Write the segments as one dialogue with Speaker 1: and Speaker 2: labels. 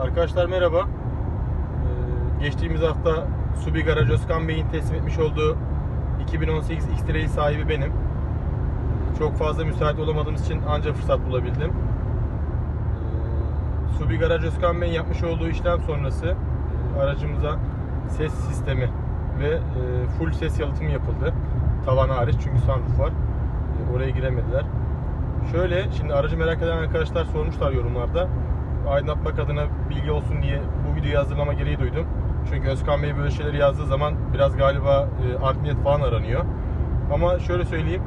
Speaker 1: Arkadaşlar merhaba. Ee, geçtiğimiz hafta Subi Garaj Özkan Bey'in teslim etmiş olduğu 2018 X-Trail sahibi benim. Çok fazla müsait olamadığımız için ancak fırsat bulabildim. Ee, Subi Garaj Özkan Bey'in yapmış olduğu işlem sonrası e, aracımıza ses sistemi ve e, full ses yalıtımı yapıldı. Tavan hariç çünkü sunroof var. E, Oraya giremediler. Şöyle, şimdi aracı merak eden arkadaşlar sormuşlar yorumlarda. Aydınlatmak adına bilgi olsun diye bu videoyu hazırlama gereği duydum. Çünkü Özkan Bey böyle şeyleri yazdığı zaman biraz galiba e, art niyet falan aranıyor. Ama şöyle söyleyeyim,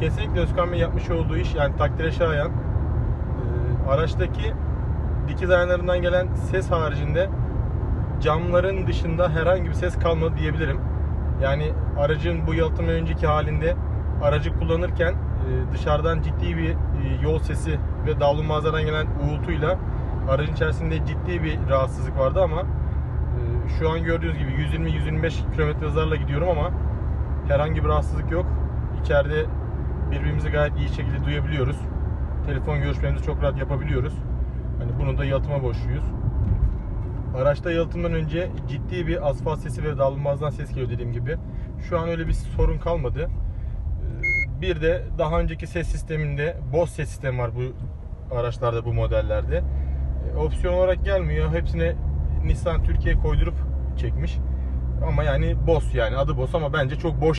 Speaker 1: kesinlikle Özkan Bey yapmış olduğu iş yani takdire şayan. E, araçtaki dikiz aynalarından gelen ses haricinde camların dışında herhangi bir ses kalmadı diyebilirim. Yani aracın bu yalıtım önceki halinde aracı kullanırken e, dışarıdan ciddi bir e, yol sesi ve davlumbazlardan gelen uğultuyla aracın içerisinde ciddi bir rahatsızlık vardı ama e, şu an gördüğünüz gibi 120-125 km hızlarla gidiyorum ama herhangi bir rahatsızlık yok. İçeride birbirimizi gayet iyi şekilde duyabiliyoruz. Telefon görüşmelerimizi çok rahat yapabiliyoruz. Hani bunu da yalıtıma borçluyuz. Araçta yalıtımdan önce ciddi bir asfalt sesi ve davlumbazdan ses geliyor dediğim gibi. Şu an öyle bir sorun kalmadı. Ee, Bir de daha önceki ses sisteminde Bose ses sistemi var bu araçlarda, bu modellerde. Opsiyon olarak gelmiyor. Hepsine Nissan Türkiye koydurup çekmiş. Ama yani Bose yani adı Bose ama bence çok boş